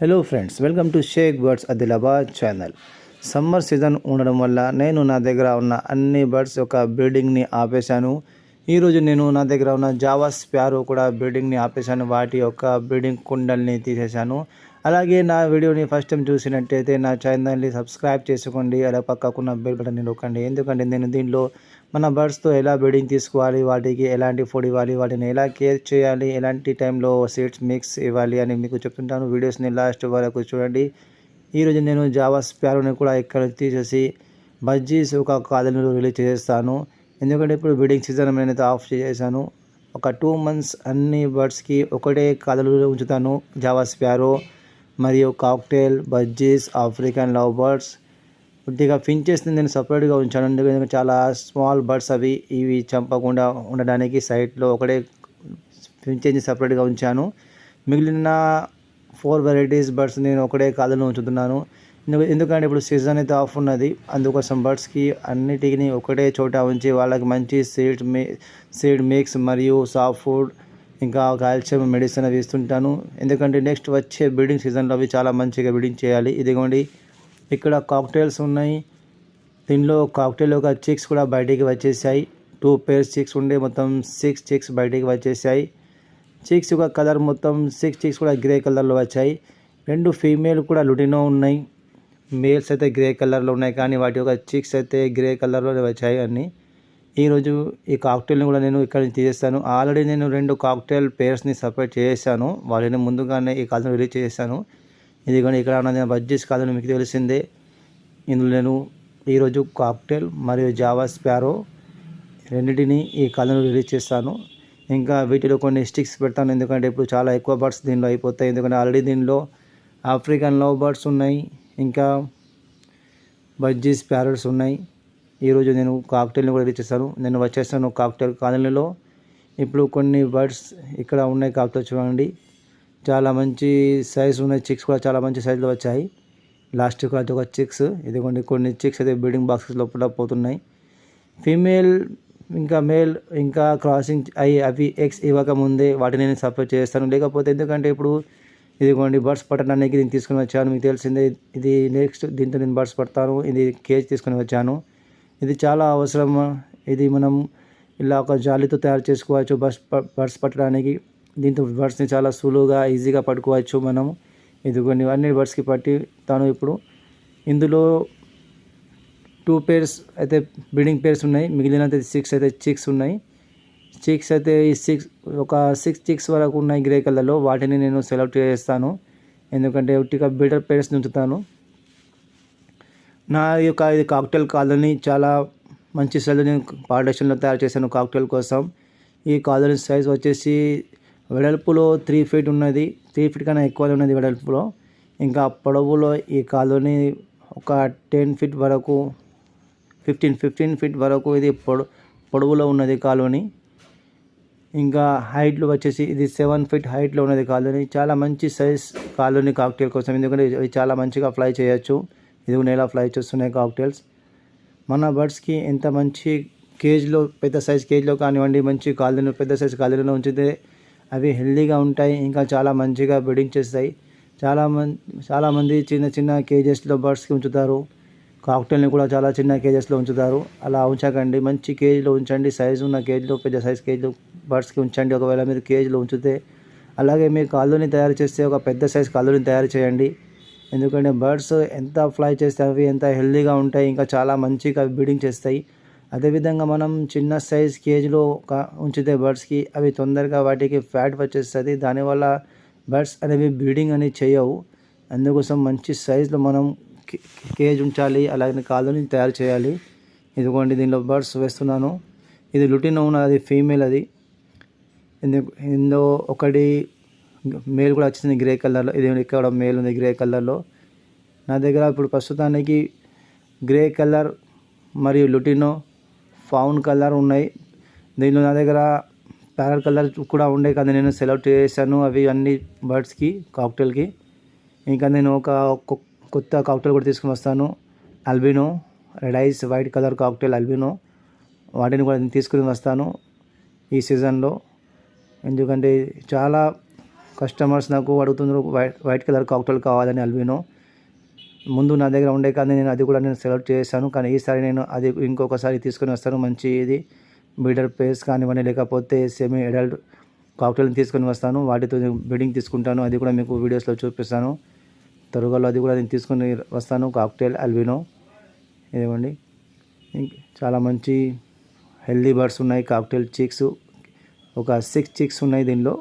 Hello friends welcome to Shaik birds Adilabad channel summer season ఉండడం వల్ల నేను నా దగ్గర ఉన్న అన్ని బర్డ్స్ యొక్క బ్రీడింగ్ని ఆపేశాను. ఈరోజు నేను నా దగ్గర ఉన్న జావా స్ప్యారో కూడా బ్రీడింగ్ని ఆపేశాను. వాటి యొక్క బ్రీడింగ్ కుండల్ని తీసేశాను. అలాగే నా వీడియోని ఫస్ట్ టైం చూసినట్టయితే నా ఛానల్ని సబ్స్క్రైబ్ చేసుకోండి. అలా పక్కకున్న బెల్ బటన్ని నొక్కండి. ఎందుకంటే నేను దీనిలో మన బర్డ్స్తో ఎలా బ్రీడింగ్ తీసుకోవాలి వాటికి ఎలాంటి ఫుడ్ ఇవ్వాలి వాటిని ఎలా కేర్ చేయాలి ఎలాంటి టైంలో సీడ్స్ మిక్స్ ఇవ్వాలి అని మీకు చెప్తుంటాను. వీడియోస్ని లాస్ట్ వరకు చూడండి. ఈరోజు నేను జావా స్పారోని కూడా ఇక్కడ తీసేసి బజ్జీస్ ఒక కాలనీలో రిలీజ్ చేస్తాను. ఎందుకంటే ఇప్పుడు బ్రీడింగ్ సీజన్ నేనైతే ఆఫ్ చేశాను ఒక టూ మంత్స్ అన్ని బర్డ్స్కి ఒకటే కాలనీలో ఉంచుతాను. జావా స్పారో మరియు cockatiel budgies African love birds కొద్దిగా ఫించెస్ని నేను సపరేట్గా ఉంచాను. ఎందుకంటే చాలా స్మాల్ బర్డ్స్ అవి ఇవి చంపకుండా ఉండడానికి సైట్లో ఒకటే ఫించెస్ని సపరేట్గా ఉంచాను. మిగిలిన ఫోర్ వెరైటీస్ బర్డ్స్ నేను ఒకటే కాలంలో ఉంచుతున్నాను. ఎందుకంటే ఇప్పుడు సీజన్ అయితే ఆఫ్ ఉన్నది. అందుకోసం బర్డ్స్కి అన్నిటికీ ఒకటే చోట ఉంచి వాళ్ళకి మంచి సీడ్ మే సీడ్ మిక్స్ మరియు సాఫ్ట్ ఫుడ్ ఇంకా కాల్షియం మెడిసిన్ అవి ఇస్తుంటాను. ఎందుకంటే నెక్స్ట్ వచ్చే బ్రీడింగ్ సీజన్లో అవి చాలా మంచిగా బ్రీడింగ్ చేయాలి. ఇదిగోండి ఇక్కడ కాక్టైల్స్ ఉన్నాయి. దీనిలో కాక్టైల్ ఒక చిక్స్ కూడా బయటికి వచ్చేసాయి. టూ పేర్స్ చిక్స్ ఉండే మొత్తం సిక్స్ చిక్స్ బయటికి వచ్చేసాయి. చిక్స్ యొక్క కలర్ మొత్తం సిక్స్ చిక్స్ కూడా గ్రే కలర్లో వచ్చాయి. రెండు ఫీమేల్ కూడా లుడినో ఉన్నాయి. మేల్స్ అయితే గ్రే కలర్లో ఉన్నాయి కానీ వాటి యొక్క చిక్స్ అయితే గ్రే కలర్లో వచ్చాయి అన్నీ. ఈరోజు ఈ కాక్టైల్ని కూడా నేను ఇక్కడ నుంచి తీసేస్తాను. ఆల్రెడీ నేను రెండు కాక్టైల్ పేర్స్ని సపరేట్ చేసేసాను. వాళ్ళని ముందుగానే ఈ కాలంలో రిలీజ్ చేశాను ఇది ఇక్కడ ఉన్నది బజ్జీస్ కాదని మీకు తెలిసిందే. ఇందులో నేను ఈరోజు కాక్టైల్ మరియు జావా స్పారో రెండింటిని ఈ కాలంలో రిలీజ్ చేస్తాను. ఇంకా వీటిలో కొన్ని స్టిక్స్ పెడతాను ఎందుకంటే ఇప్పుడు చాలా ఎక్కువ బర్డ్స్ దీనిలో అయిపోతాయి. ఎందుకంటే ఆల్రెడీ దీనిలో ఆఫ్రికన్ లవ్ బర్డ్స్ ఉన్నాయి ఇంకా బజ్జీస్ ప్యారెట్స్ ఉన్నాయి. ఈరోజు నేను కాక్టైల్ని కూడా రిలీజ్ చేస్తాను. నేను వచ్చేస్తాను కాక్టైల్ కాలనీలో. ఇప్పుడు కొన్ని బర్డ్స్ ఇక్కడ ఉన్నాయి కాక్టైల్ చూడండి. చాలా మంచి సైజ్ ఉన్నాయి చిక్స్ కూడా చాలా మంచి సైజులో వచ్చాయి. లాస్ట్ అది ఒక చిక్స్ ఇదిగోండి కొన్ని చిక్స్ అయితే బిల్డింగ్ బాక్సెస్ లోపల పోతున్నాయి. ఫీమేల్ ఇంకా మేల్ ఇంకా క్రాసింగ్ అయ్యి అవి ఎగ్స్ ఇవ్వక ముందే వాటిని నేను సపోర్ట్ చేస్తాను. లేకపోతే ఎందుకంటే ఇప్పుడు ఇదిగోండి బర్డ్స్ పట్టడానికి దీన్ని తీసుకుని వచ్చాను. మీకు తెలిసిందే ఇది నెక్స్ట్ దీంతో నేను బర్డ్స్ పడతాను. ఇది కేజ్ తీసుకుని వచ్చాను. ఇది చాలా అవసరం ఇది మనం ఇలా ఒక జాలీతో తయారు చేసుకోవచ్చు. బస్ బర్డ్స్ పట్టడానికి దీంతో బర్డ్స్ని చాలా సులువుగా ఈజీగా పట్టుకోవచ్చు మనం ఇదిగోండి అన్ని బర్డ్స్కి పట్టి తాను ఇప్పుడు ఇందులో టూ పేర్స్ అయితే బ్రీడింగ్ పేర్స్ ఉన్నాయి. మిగిలిన సిక్స్ అయితే చిక్స్ ఉన్నాయి. చిక్స్ అయితే ఈ సిక్స్ ఒక సిక్స్ చిక్స్ వరకు ఉన్నాయి గ్రే కలర్లో. వాటిని నేను సెలెక్ట్ చేస్తాను. ఎందుకంటే ఒట్టిగా బీటర్ పేర్స్ ఉంచుతాను. నా యొక్క ఇది కాక్టైల్ కాలనీ చాలా మంచి సైజు నేను పార్టీషన్లో తయారు చేశాను కాక్టైల్ కోసం. ఈ కాలనీ సైజ్ వచ్చేసి వెడల్పులో త్రీ ఫీట్ ఉన్నది. త్రీ ఫీట్ కన్నా ఎక్కువ ఉన్నది వెడల్పులో. ఇంకా పొడవులో ఈ కాలనీ ఒక టెన్ ఫీట్ వరకు ఫిఫ్టీన్ ఫిఫ్టీన్ ఫీట్ వరకు ఇది పొడ పొడవులో ఉన్నది కాలనీ ఇంకా హైట్లో వచ్చేసి ఇది సెవెన్ ఫీట్ హైట్లో ఉన్నది కాలనీ చాలా మంచి సైజ్ కాలనీ కాక్టైల్ కోసం. ఎందుకంటే ఇది చాలా మంచిగా ఫ్లై చేయొచ్చు. ఇది కూడా ఎలా ఫ్లై చేస్తున్నాయి కాక్టైల్స్ మన బర్డ్స్కి ఎంత మంచి కేజ్లో పెద్ద సైజ్ కేజ్లో కానివ్వండి మంచి కాలనీలో పెద్ద సైజ్ కాలనీలో ఉంచితే అవి హెల్దీగా ఉంటాయి ఇంకా చాలా మంచిగా బ్రీడింగ్ చేస్తాయి. చాలా మంది చాలామంది చిన్న చిన్న కేజెస్లో బర్డ్స్కి ఉంచుతారు. కాక్టైల్ని కూడా చాలా చిన్న కేజెస్లో ఉంచుతారు. అలా ఉంచకండి. మంచి కేజీలో ఉంచండి. సైజు ఉన్న కేజీలో పెద్ద సైజ్ కేజీలో బర్డ్స్కి ఉంచండి. ఒకవేళ మీరు కేజీలో ఉంచితే అలాగే మీరు కాలుని తయారు చేస్తే ఒక పెద్ద సైజ్ కాలుని తయారు చేయండి. ఎందుకంటే బర్డ్స్ ఎంత ఫ్లై చేస్తే అవి ఎంత హెల్దీగా ఉంటాయి ఇంకా చాలా మంచిగా బ్రీడింగ్ చేస్తాయి. అదేవిధంగా మనం చిన్న సైజ్ కేజీలో ఒక ఉంచితే బర్డ్స్కి అవి తొందరగా వాటికి ఫ్యాట్ వచ్చేస్తుంది. దానివల్ల బర్డ్స్ అనేవి బ్రీడింగ్ అనేది చేయవు. అందుకోసం మంచి సైజులో మనం కేజ్ ఉంచాలి అలాగే కాళ్ళని తయారు చేయాలి. ఇదిగోండి దీనిలో బర్డ్స్ వేస్తున్నాను. ఇది లుటినో ఉన్నది ఫీమేల్ అది. ఇందులో ఒకటి మేల్ కూడా వచ్చింది గ్రే కలర్లో. ఇది ఇక్కడ మేల్ ఉంది గ్రే కలర్లో. నా దగ్గర ఇప్పుడు ప్రస్తుతానికి గ్రే కలర్ మరియు లుటినో ఫౌన్ కలర్ ఉన్నాయి. దీనిలో నా దగ్గర ప్యారల్ కలర్ కూడా ఉండే కానీ నేను సెలెక్ట్ చేశాను అవి అన్ని బర్డ్స్కి కాక్టైల్కి ఇంకా నేను ఒక కొత్త కాక్టైల్ కూడా తీసుకుని వస్తాను. Albino red eyes white colour cockatiel albino వాటిని కూడా నేను తీసుకుని వస్తాను ఈ సీజన్లో ఎందుకంటే చాలా కస్టమర్స్ నాకు అడుగుతున్నారు వైట్ వైట్ కలర్ కాక్టైల్ కావాలని అల్బినో ముందు నా దగ్గర ఉండే కానీ నేను అది కూడా నేను సెలెక్ట్ చేశాను. కానీ ఈసారి నేను అది ఇంకొకసారి తీసుకొని వస్తాను. మంచి ఇది బీడర్ పేస్ కానివ్వండి లేకపోతే సెమీ అడల్ట్ కాక్టైల్ని తీసుకొని వస్తాను. వాటితో బిడింగ్ తీసుకుంటాను. అది కూడా మీకు వీడియోస్లో చూపిస్తాను. త్వరగాలో అది కూడా నేను తీసుకొని వస్తాను. కాక్టైల్ అల్వినో ఇదిగోండి. చాలా మంచి హెల్దీ బర్డ్స్ ఉన్నాయి. కాక్టైల్ చిక్స్ ఒక సిక్స్ చిక్స్ ఉన్నాయి దీనిలో.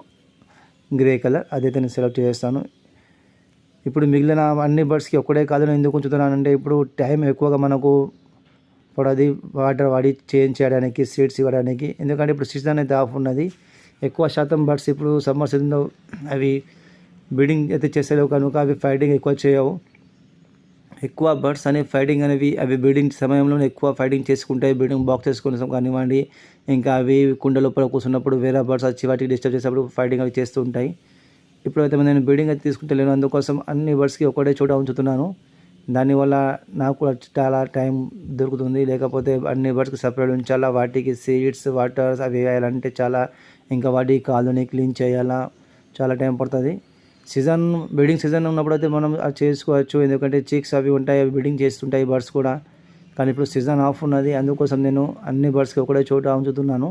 గ్రే కలర్ అదైతే నేను సెలెక్ట్ చేస్తాను. ఇప్పుడు మిగిలిన అన్ని బర్డ్స్కి ఒక్కడే కాదు నేను ఎందుకు ఉంచుతున్నానంటే ఇప్పుడు టైం ఎక్కువగా మనకు పడది. వాటర్ వాడి చేంజ్ చేయడానికి సీడ్స్ ఇవ్వడానికి. ఎందుకంటే ఇప్పుడు సీజన్ అయితే ఆఫ్ ఉన్నది. ఎక్కువ శాతం బర్డ్స్ ఇప్పుడు సమ్మర్ సీజన్లో అవి బీడింగ్ అయితే చేసేలేవు. కనుక అవి ఫైటింగ్ ఎక్కువ చేయవు. ఎక్కువ బర్డ్స్ అనేవి ఫైటింగ్ అనేవి అవి బీడింగ్ సమయంలో ఎక్కువ ఫైటింగ్ చేసుకుంటాయి. బీడింగ్ బాక్స్ చేసుకుని కానివ్వండి ఇంకా అవి కుండ లోపల కూర్చున్నప్పుడు వేరే బర్డ్స్ వచ్చి వాటికి డిస్టర్బ్ చేసేటప్పుడు ఫైటింగ్ అవి చేస్తూ ఉంటాయి. ఇప్పుడైతే నేను బిల్డింగ్ అయితే తీసుకుంటలేను అందుకోసం అన్ని బర్డ్స్కి ఒకటే చోట ఉంచుతున్నాను. దానివల్ల నాకు కూడా చాలా టైం దొరుకుతుంది. లేకపోతే అన్ని బర్డ్స్కి సపరేట్ ఉంచాలా? వాటికి సీడ్స్ వాటర్స్ అవి వేయాలంటే చాలా ఇంకా వాటి కాలుని క్లీన్ చేయాలా? చాలా టైం పడుతుంది. సీజన్ బిల్డింగ్ సీజన్ ఉన్నప్పుడు అయితే మనం అది చేసుకోవచ్చు. ఎందుకంటే చీక్స్ అవి ఉంటాయి అవి బిల్డింగ్ చేస్తుంటాయి బర్డ్స్ కూడా. కానీ ఇప్పుడు సీజన్ ఆఫ్ ఉన్నది. అందుకోసం నేను అన్ని బర్డ్స్కి ఒకటే చోట ఉంచుతున్నాను.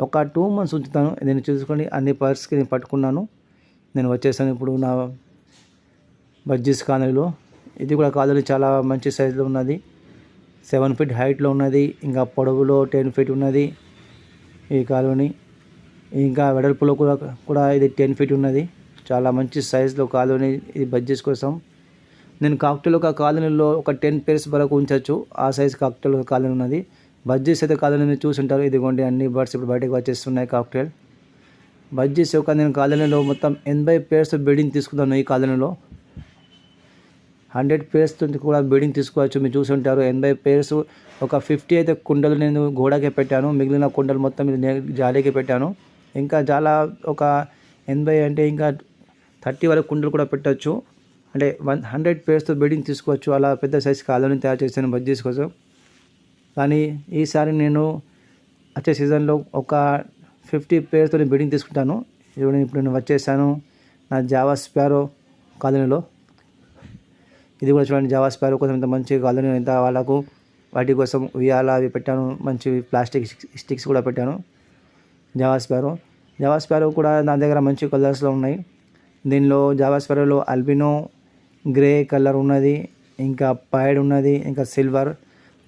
ఒక టూ మంత్స్ ఉంచుతాను. నేను చూసుకొని అన్ని బర్డ్స్కి నేను పట్టుకున్నాను. నేను వచ్చేసాను ఇప్పుడు నా బజ్జీస్ కాలనీలో. ఇది కూడా కాలనీ చాలా మంచి సైజులో ఉన్నది. సెవెన్ ఫీట్ హైట్లో ఉన్నది. ఇంకా పొడవులో టెన్ ఫీట్ ఉన్నది ఈ కాలనీ. ఇంకా వెడల్పులో కూడా కూడా ఇది టెన్ ఫీట్ ఉన్నది. చాలా మంచి సైజులో కాలనీ ఇది బడ్జెస్ కోసం. నేను కాక్టైల్ ఒక కాలనీలో ఒక టెన్ పేర్స్ వరకు ఉంచవచ్చు ఆ సైజ్ కాక్టైల్ కాలనీ ఉన్నది. బడ్జెస్ అయితే కాలనీ చూసుంటారు. ఇదిగోండి అన్ని బర్డ్స్ ఇప్పుడు బయటకు వచ్చేస్తున్నాయి కాక్టైల్ బడ్జెస్ ఒక నేను కాలనీలో మొత్తం ఎనభై పేర్స్ బిల్డింగ్ తీసుకున్నాను ఈ కాలనీలో. హండ్రెడ్ పేర్స్ కూడా బిల్డింగ్ తీసుకోవచ్చు. మీరు చూసి ఉంటారు ఎనభై పేర్స్ ఒక ఫిఫ్టీ అయితే కుండలు నేను గోడకే పెట్టాను. మిగిలిన కుండలు మొత్తం నేను జాలీకి పెట్టాను. ఇంకా చాలా ఒక ఎనభై అంటే ఇంకా థర్టీ వరకు కుండలు కూడా పెట్టచ్చు. అంటే వన్ హండ్రెడ్ పేర్స్తో బిల్డింగ్ తీసుకోవచ్చు. అలా పెద్ద సైజ్ కాలనీ తయారు చేశాను బడ్జెస్ కోసం. కానీ ఈసారి నేను వచ్చే సీజన్లో ఒక ఫిఫ్టీ పేర్స్తో బిల్డింగ్ తీసుకుంటాను. ఇప్పుడు ఇప్పుడు నేను వచ్చేసాను. నా జావా స్పారో కాలనీలో. ఇది కూడా చూడండి జావా స్పారో కోసం ఇంత మంచి కాలనీ ఇంత వాళ్ళకు వాటి కోసం ఉయ్యాల అవి పెట్టాను. మంచి ప్లాస్టిక్ స్టిక్స్ కూడా పెట్టాను. జావా స్పారో జావా స్పారో కూడా నా దగ్గర మంచి కలర్స్లో ఉన్నాయి. దీనిలో జావా స్పారోలో అల్బినో గ్రే కలర్ ఉన్నది. ఇంకా పైడ్ ఉన్నది ఇంకా సిల్వర్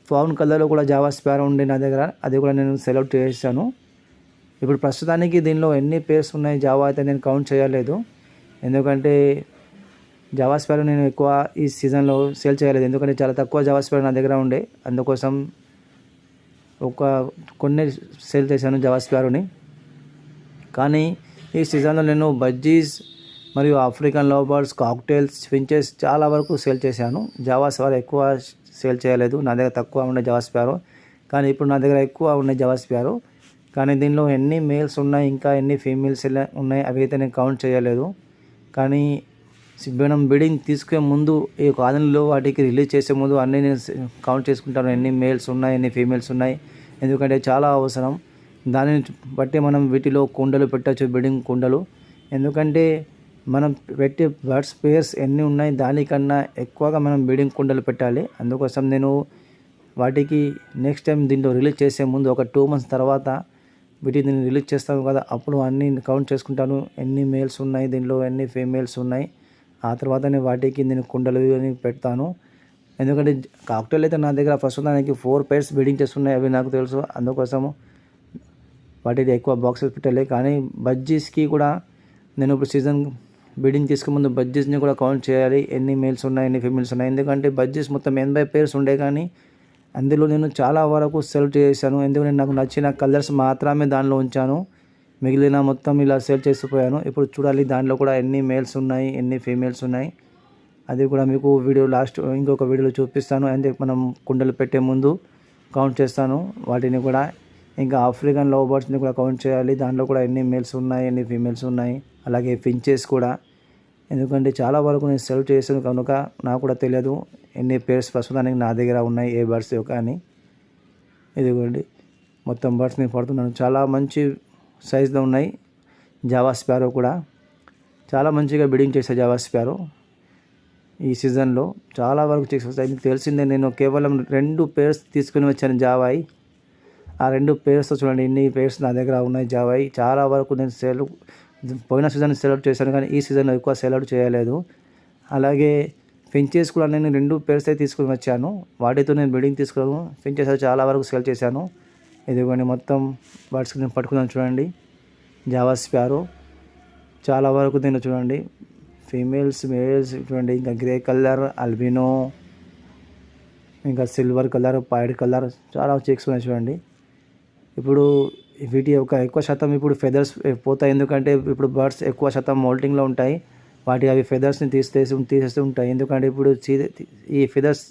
ఫౌన్ కలర్లో కూడా జావా స్పారో ఉండే నా దగ్గర. అది కూడా నేను సెలెక్ట్ చేశాను. ఇప్పుడు ప్రస్తుతానికి దీనిలో ఎన్ని పేర్స్ ఉన్నాయి జావా అయితే నేను కౌంట్ చేయలేదు. ఎందుకంటే జావా స్పేర్ నేను ఎక్కువ ఈ సీజన్లో సేల్ చేయలేదు. ఎందుకంటే చాలా తక్కువ జావా స్పేర్ నా దగ్గర ఉండే. అందుకోసం ఒక కొన్ని సేల్ చేశాను జావా స్పేరుని కానీ ఈ సీజన్లో నేను బజ్జీస్ మరియు ఆఫ్రికన్ లోబర్స్ కాక్టైల్స్ ఫించెస్ చాలా వరకు సేల్ చేశాను. జావా స్పారో ఎక్కువ సేల్ చేయలేదు. నా దగ్గర తక్కువ ఉండే జావా స్పేరు కానీ ఇప్పుడు నా దగ్గర ఎక్కువ ఉన్నాయి జావా స్పారో కానీ దీనిలో ఎన్ని మేల్స్ ఉన్నాయి ఇంకా ఎన్ని ఫీమేల్స్ ఉన్నాయి అవి అయితే నేను కౌంట్ చేయలేదు. కానీ మనం బిడింగ్ తీసుకునే ముందు ఈ కాలనీలో వాటికి రిలీజ్ చేసే ముందు అన్నీ నేను కౌంట్ చేసుకుంటాను. ఎన్ని మేల్స్ ఉన్నాయి ఎన్ని ఫీమేల్స్ ఉన్నాయి ఎందుకంటే చాలా అవసరం. దానిని బట్టి మనం వీటిలో కుండలు పెట్టచ్చు బిడింగ్ కుండలు. ఎందుకంటే మనం పెట్టే బర్డ్స్ పేర్స్ ఎన్ని ఉన్నాయి దానికన్నా ఎక్కువగా మనం బిడింగ్ కుండలు పెట్టాలి. అందుకోసం నేను వాటికి నెక్స్ట్ టైం దీంట్లో రిలీజ్ చేసే ముందు ఒక టూ మంత్స్ తర్వాత వీటిని నేను రిలీజ్ చేస్తాను కదా అప్పుడు అన్నీ కౌంట్ చేసుకుంటాను. ఎన్ని మేల్స్ ఉన్నాయి దీనిలో ఎన్ని ఫీమేల్స్ ఉన్నాయి. ఆ తర్వాత నేను వాటికి నేను కుండలు అని పెడతాను. ఎందుకంటే కాక్టైల్ అయితే నా దగ్గర ప్రస్తుతానికి ఫోర్ పేర్స్ బిడింగ్ చేస్తున్నాయి అవి నాకు తెలుసు. అందుకోసము వాటికి ఎక్కువ బాక్సెస్ పెట్టాలి. కానీ బజ్జీస్కి కూడా నేను ఇప్పుడు సీజన్ బిడింగ్ తీసుకు ముందు బజ్జీస్ని కూడా కౌంట్ చేయాలి. ఎన్ని మేల్స్ ఉన్నాయి ఎన్ని ఫీమేల్స్ ఉన్నాయి. ఎందుకంటే బజ్జీస్ మొత్తం ఎనభై పేర్స్ ఉండే కానీ అందులో నేను చాలా వరకు సెలెక్ట్ చేశాను. ఎందుకంటే నాకు నచ్చిన కలర్స్ మాత్రమే దానిలో ఉంచాను. మిగిలిన మొత్తం ఇలా సేల్ చేసిపోయాను. ఇప్పుడు చూడాలి దానిలో కూడా ఎన్ని మేల్స్ ఉన్నాయి ఎన్ని ఫీమేల్స్ ఉన్నాయి. అది కూడా మీకు వీడియో లాస్ట్ ఇంకొక వీడియోలో చూపిస్తాను. అంటే మనం కుండలు పెట్టే ముందు కౌంట్ చేస్తాను. వాటిని కూడా ఇంకా ఆఫ్రికన్ లవ్ బర్డ్స్ని కూడా కౌంట్ చేయాలి. దాంట్లో కూడా ఎన్ని మేల్స్ ఉన్నాయి ఎన్ని ఫీమేల్స్ ఉన్నాయి. అలాగే ఫించెస్ కూడా. ఎందుకంటే చాలా వరకు నేను సెలవు చేసాను కనుక నాకు కూడా తెలియదు ఎన్ని పేర్స్ ప్రస్తుతానికి నా దగ్గర ఉన్నాయి ఏ బర్డ్స్ యొక్క అని. ఇదిగోండి మొత్తం బర్డ్స్ నేను పడుతున్నాను. చాలా మంచి సైజులో ఉన్నాయి జావా స్పారో కూడా. చాలా మంచిగా బిడింగ్ చేశారు జావా స్పారో ఈ సీజన్లో చాలా వరకు చేసి మీకు తెలిసిందే నేను కేవలం రెండు పేర్స్ తీసుకుని వచ్చాను జావాయి ఆ రెండు పేర్స్తో చూడండి ఇన్ని పేర్స్ నా దగ్గర ఉన్నాయి జావాయి చాలా వరకు నేను సేల్ పోయిన సీజన్ సెలెక్ట్ చేశాను కానీ ఈ సీజన్ ఎక్కువ సెలవుట్ చేయలేదు. అలాగే ఫించెస్ కూడా నేను రెండు పేర్స్ అయితే తీసుకుని వచ్చాను. వాటితో నేను బిల్డింగ్ తీసుకున్నాను ఫించెస్ చాలా వరకు సేల్ చేశాను. ఇదిగోండి మొత్తం వాట్స్కి నేను పట్టుకున్నాను చూడండి. జావా ప్యారో చాలా వరకు నేను చూడండి. ఫీమేల్స్ మేల్స్ చూడండి. ఇంకా గ్రే కలర్ అల్బినో ఇంకా సిల్వర్ కలర్ పైడ్ కలర్ చాలా చెక్స్ ఉన్నాయి చూడండి. ఇప్పుడు వీటి యొక్క ఎక్కువ శాతం ఇప్పుడు ఫెదర్స్ పోతాయి. ఎందుకంటే ఇప్పుడు బర్డ్స్ ఎక్కువ శాతం మోల్టింగ్లో ఉంటాయి. వాటి అవి ఫెదర్స్ని తీసేసి తీసేస్తూ ఉంటాయి. ఎందుకంటే ఇప్పుడు ఈ ఫెదర్స్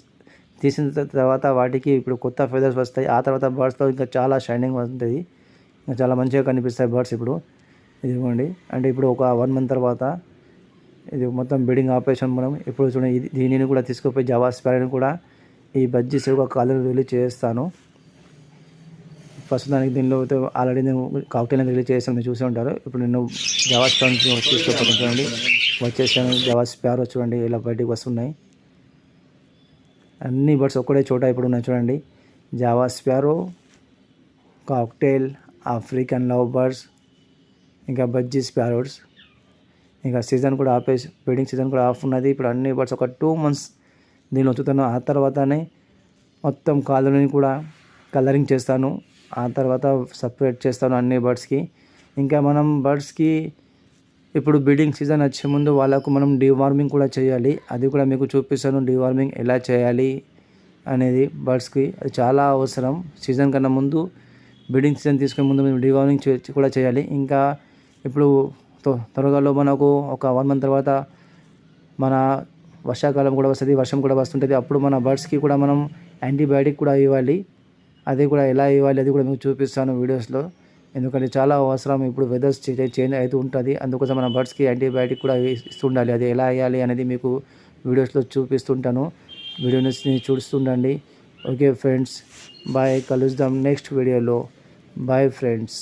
తీసిన తర్వాత వాటికి ఇప్పుడు కొత్త ఫెదర్స్ వస్తాయి. ఆ తర్వాత బర్డ్స్లో ఇంకా చాలా షైనింగ్ ఉంటుంది ఇంకా చాలా మంచిగా కనిపిస్తాయి బర్డ్స్ ఇప్పుడు. ఇదిగోండి. అంటే ఇప్పుడు ఒక వన్ మంత్ తర్వాత ఇది మొత్తం బిడింగ్ ఆపరేషన్ మనం ఇప్పుడు చూడండి. ఇది దీనిని కూడా తీసుకుపోయి జవాస్పారని కూడా ఈ బజ్జీ సేవ కాలర్ రిలీజ్ చేస్తాను. ఫస్ట్ దానికి దీనిలో ఆల్రెడీ నేను కాక్టైల్ రిలీజ్ చేసాను మీరు చూసే ఉంటారు. ఇప్పుడు నేను జవా స్పార్ తీసుకుపోతాను చూడండి. వచ్చేసాను జవా స్పార్ చూడండి ఇలా బయటికి వస్తున్నాయి. అన్ని బర్డ్స్ ఒక్కడే చోట ఇప్పుడు ఉన్నాయి చూడండి. Java sparrow cockatiel African love birds ఇంకా బజ్జీ స్పారోడ్స్ ఇంకా సీజన్ కూడా ఆపేసి బ్రీడింగ్ సీజన్ కూడా ఆఫ్ ఉన్నది. ఇప్పుడు అన్ని బర్డ్స్ ఒక టూ మంత్స్ దీనిలో ఉంచుతాను. ఆ తర్వాతనే మొత్తం కాలనీని కూడా కలరింగ్ చేస్తాను. ఆ తర్వాత సపరేట్ చేస్తాను అన్ని బర్డ్స్కి. ఇంకా మనం బర్డ్స్కి ఇప్పుడు బ్రీడింగ్ సీజన్ వచ్చే ముందు వాళ్ళకు మనం డివార్మింగ్ కూడా చేయాలి. అది కూడా మీకు చూపిస్తాను డివార్మింగ్ ఎలా చేయాలి అనేది బర్డ్స్కి. అది చాలా అవసరం. సీజన్ కన్నా ముందు బ్రీడింగ్ సీజన్ తీసుకునే ముందు మేము డివార్మింగ్ కూడా చేయాలి. ఇంకా ఇప్పుడు త్వరగాలో మనకు ఒక వన్ మంత్ తర్వాత మన వర్షాకాలం కూడా వస్తుంది వర్షం కూడా వస్తుంటుంది. అప్పుడు మన బర్డ్స్కి కూడా మనం యాంటీబయాటిక్ కూడా ఇవ్వాలి. అది కూడా ఎలా ఇవ్వాలి అది కూడా మీకు చూపిస్తాను వీడియోస్లో. ఎందుకంటే చాలా అవసరం ఇప్పుడు వెదర్స్ చేంజ్ అవుతూ ఉంటుంది. అందుకోసం మన బర్డ్స్కి యాంటీబయాటిక్ కూడా ఇస్తుండాలి. అది ఎలా వేయాలి అనేది మీకు వీడియోస్లో చూపిస్తుంటాను. వీడియోని చూస్తుండండి. Okay friends bye. కలుద్దాం నెక్స్ట్ వీడియోలో. Bye friends.